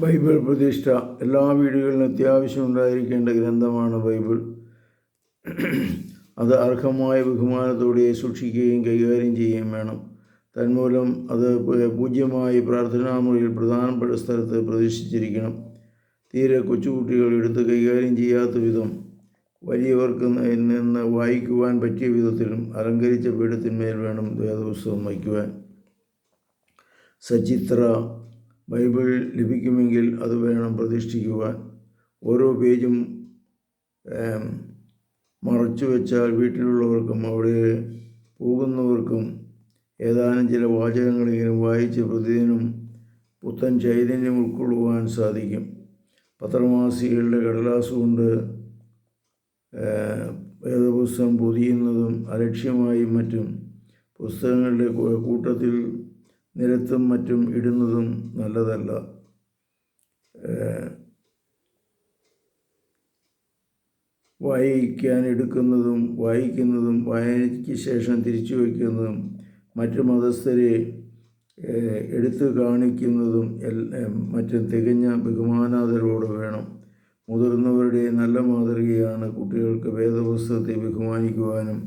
Bible പ്രതിഷ്ഠ. എല്ലാ വീടുകളിലും അത്യാവശ്യം ഉണ്ടായിരിക്കേണ്ട ഗ്രന്ഥമാണ് ബൈബിൾ. അത് അർഹമായ ബഹുമാനത്തോടെ സൂക്ഷിക്കുകയും കൈകാര്യം ചെയ്യുകയും വേണം. തന്മൂലം അത് പൂജ്യമായി പ്രാർത്ഥനാമുറിയിൽ പ്രധാനപ്പെട്ട സ്ഥലത്ത് പ്രതീക്ഷിച്ചിരിക്കണം തീരെ കൊച്ചുകുട്ടികൾ എടുത്ത് കൈകാര്യം ചെയ്യാത്ത വിധം വലിയവർക്ക് നിന്ന് വായിക്കുവാൻ പറ്റിയ വിധത്തിലും അലങ്കരിച്ച പീഠത്തിന്മേൽ വേണം വേദപുസ്തകം വയ്ക്കുവാൻ. സചിത്ര ബൈബിൾ ലഭിക്കുമെങ്കിൽ അത് വേണം പ്രതിഷ്ഠിക്കുവാൻ. ഓരോ പേജും മറച്ചു വെച്ചാൽ വീട്ടിലുള്ളവർക്കും അവിടെ പോകുന്നവർക്കും ഏതാനും ചില വാചകങ്ങളെങ്കിലും വായിച്ച് പ്രതിദിനം പുത്തൻ ചൈതന്യം ഉൾക്കൊള്ളുവാൻ സാധിക്കും. പത്രമാസികളുടെ കടലാസ് കൊണ്ട് വേദപുസ്തകം പൊതിയുന്നതും അലക്ഷ്യമായും മറ്റും പുസ്തകങ്ങളുടെ കൂട്ടത്തിൽ നിരത്തും മറ്റും ഇടുന്നതും നല്ലതല്ല. വായിക്കാൻ എടുക്കുന്നതും വായിക്കുന്നതും വായനയ്ക്ക് ശേഷം തിരിച്ചു വയ്ക്കുന്നതും മറ്റു മതസ്ഥരെ എടുത്തു കാണിക്കുന്നതും മറ്റും തികഞ്ഞ ബഹുമാനാദരോട് വേണം. മുതിർന്നവരുടെ നല്ല മാതൃകയാണ് കുട്ടികൾക്ക് വേദപുസ്തകത്തെ ബഹുമാനിക്കുവാനും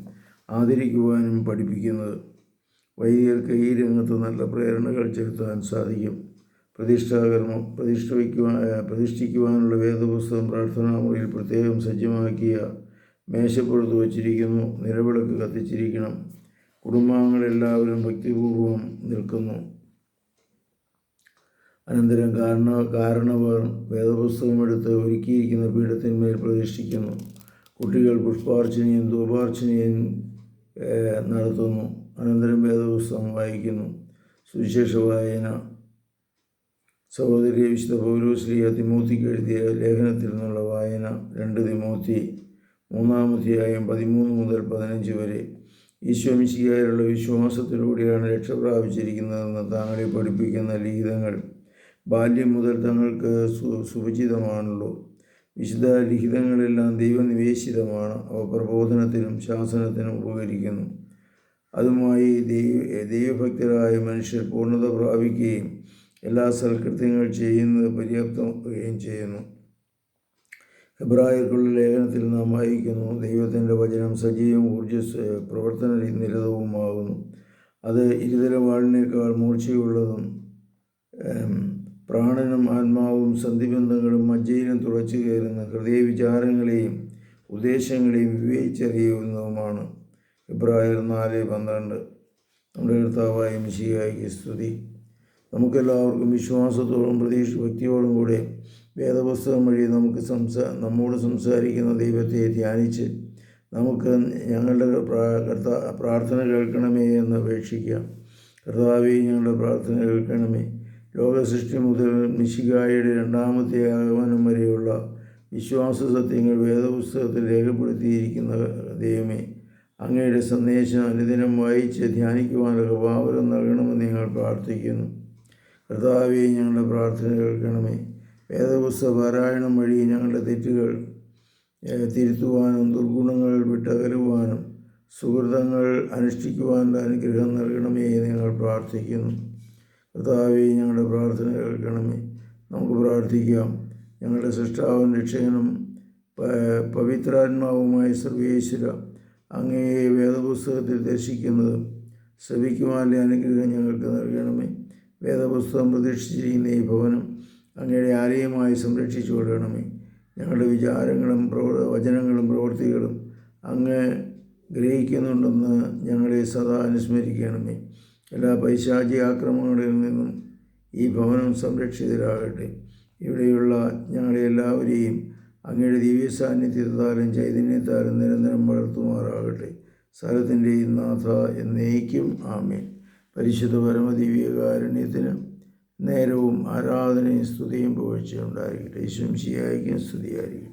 ആദരിക്കുവാനും പഠിപ്പിക്കുന്നത്. വൈദികർക്ക് ഈ രംഗത്ത് നല്ല പ്രേരണകൾ ചെലുത്താൻ സാധിക്കും. പ്രതിഷ്ഠാകർമ്മം പ്രതിഷ്ഠിക്കുവാൻ പ്രതിഷ്ഠിക്കുവാനുള്ള വേദപുസ്തകം പ്രാർത്ഥനാമുറിയിൽ പ്രത്യേകം സജ്ജമാക്കിയ മേശപ്പുറത്ത് വച്ചിരിക്കുന്നു. നിലവിളക്ക് കത്തിച്ചിരിക്കണം. കുടുംബാംഗങ്ങളെല്ലാവരും ഭക്തിപൂർവം നിൽക്കുന്നു. അനന്തരം കാരണ കാരണവർ വേദപുസ്തകമെടുത്ത് ഒരുക്കിയിരിക്കുന്ന പീഠത്തിന്മേൽ പ്രതിഷ്ഠിക്കുന്നു. കുട്ടികൾ പുഷ്പാർച്ചനയും ധൂപാർച്ചനയും നടത്തുന്നു. അനന്തരം വേദപുസ്തകം വായിക്കുന്നു. സുവിശേഷ വായന സഹോദരി വിശുദ്ധ പൗലോശ്രീ തിമൂത്തിക്ക് എഴുതിയ ലേഖനത്തിൽ നിന്നുള്ള വായന രണ്ട് തിമോത്തി മൂന്നാമധ്യായം പതിമൂന്ന് മുതൽ പതിനഞ്ച് വരെ. ഈശോമിശിയായുള്ള വിശ്വാസത്തിലൂടെയാണ് രക്ഷ പ്രാപിച്ചിരിക്കുന്നതെന്ന് താങ്കളെ പഠിപ്പിക്കുന്ന ലിഖിതങ്ങൾ. ബാല്യം മുതൽ തങ്ങൾക്ക് സു സുപരിചിതമാണല്ലോ. വിശുദ്ധ ലിഖിതങ്ങളെല്ലാം ദൈവനിവേശിതമാണ്. അവ പ്രബോധനത്തിനും ശാസനത്തിനും ഉപകരിക്കുന്നു. അതുമായി ദൈവ ദൈവഭക്തരായ മനുഷ്യർ പൂർണത പ്രാപിക്കുകയും എല്ലാ സൽകൃത്യങ്ങൾ ചെയ്യുന്നത് പര്യാപ്തമാവുകയും ചെയ്യുന്നു. ഹെബ്രായർക്കുള്ള ലേഖനത്തിൽ നാം വായിക്കുന്നു ദൈവത്തിന്റെ വചനം സജീവം ഊർജ പ്രവർത്തന നിരതവുമാകുന്നു. അത് ഇരുതര വാളിനേക്കാൾ മൂർച്ചയുള്ളതും പ്രാണനും ആത്മാവും സന്ധിബന്ധങ്ങളും മജ്ജയിലും തുളച്ചു കയറുന്ന ഹൃദയ വിചാരങ്ങളെയും ഉദ്ദേശങ്ങളെയും വിവേചിച്ചറിയുന്നതുമാണ്. ഇബ്രാഹിർ നാല് പന്ത്രണ്ട്. നമ്മുടെ കർത്താവായ മിശിഹായിക്ക് സ്തുതി. നമുക്കെല്ലാവർക്കും വിശ്വാസത്തോടും പ്രതീക്ഷ ഭക്തിയോടും കൂടെ വേദപുസ്തകം വഴി നമുക്ക് സംസാ നമ്മോട് സംസാരിക്കുന്ന ദൈവത്തെ ധ്യാനിച്ച് നമുക്ക് ഞങ്ങളുടെ പ്രാർത്ഥന കേൾക്കണമേ എന്ന് അപേക്ഷിക്കാം. കർത്താവെ ഞങ്ങളുടെ പ്രാർത്ഥന കേൾക്കണമേ. ലോകസൃഷ്ടി മുതൽ മിശികായുടെ രണ്ടാമത്തെ ആഗമനം വരെയുള്ള വിശ്വാസ സത്യങ്ങൾ വേദപുസ്തകത്തിൽ രേഖപ്പെടുത്തിയിരിക്കുന്ന ദൈവമേ. അങ്ങയുടെ സന്ദേശം അനുദിനം വായിച്ച് ധ്യാനിക്കുവാനുള്ള ഭാവനം നൽകണമെന്ന് ഞങ്ങൾ പ്രാർത്ഥിക്കുന്നു. കർത്താവെ ഞങ്ങളുടെ പ്രാർത്ഥന കേൾക്കണമേ. വേദപുസ്തക പാരായണം വഴി ഞങ്ങളുടെ തെറ്റുകൾ തിരുത്തുവാനും ദുർഗുണങ്ങൾ വിട്ടകലുവാനും സുഹൃതങ്ങൾ അനുഷ്ഠിക്കുവാനുള്ള അനുഗ്രഹം നൽകണമേ ഞങ്ങൾ പ്രാർത്ഥിക്കുന്നു. കർത്താവെ ഞങ്ങളുടെ പ്രാർത്ഥന കേൾക്കണമേ. നമുക്ക് പ്രാർത്ഥിക്കാം. ഞങ്ങളുടെ സൃഷ്ടാവും രക്ഷകനും പവിത്രാത്മാവുമായ സർവേശ്വര അങ്ങേ വേദപുസ്തകത്തിൽ ദർശിക്കുന്നതും ശ്രവിക്കുവാനുള്ള അനുഗ്രഹം ഞങ്ങൾക്ക് നൽകണമേ. വേദപുസ്തകം പ്രതീക്ഷിച്ചിരിക്കുന്ന ഈ ഭവനം അങ്ങയുടെ ആലയമായി സംരക്ഷിച്ചു കൊടുക്കണമേ ഞങ്ങളുടെ വിചാരങ്ങളും പ്രവ വചനങ്ങളും പ്രവൃത്തികളും അങ്ങ് ഗ്രഹിക്കുന്നുണ്ടെന്ന് ഞങ്ങളെ സദാ അനുസ്മരിക്കണമേ. എല്ലാ പൈശാചി ആക്രമണങ്ങളിൽ നിന്നും ഈ ഭവനം സംരക്ഷിതരാകട്ടെ. ഇവിടെയുള്ള ഞങ്ങളെ എല്ലാവരെയും അങ്ങയുടെ ദിവ്യ സാന്നിധ്യത്താലും ചൈതന്യത്താലും നിരന്തരം വളർത്തുമാറാകട്ടെ. സകലത്തിന്റെയും നാഥ എന്നേക്കും ആമേൻ. പരിശുദ്ധ പരമ ദിവ്യകാരുണ്യത്തിന് നേരവും ആരാധനയും സ്തുതിയും പുകഴ്ചയുണ്ടായിരിക്കട്ടെ ഉണ്ടായിരിക്കട്ടെ. സ്തുതിയായിരിക്കും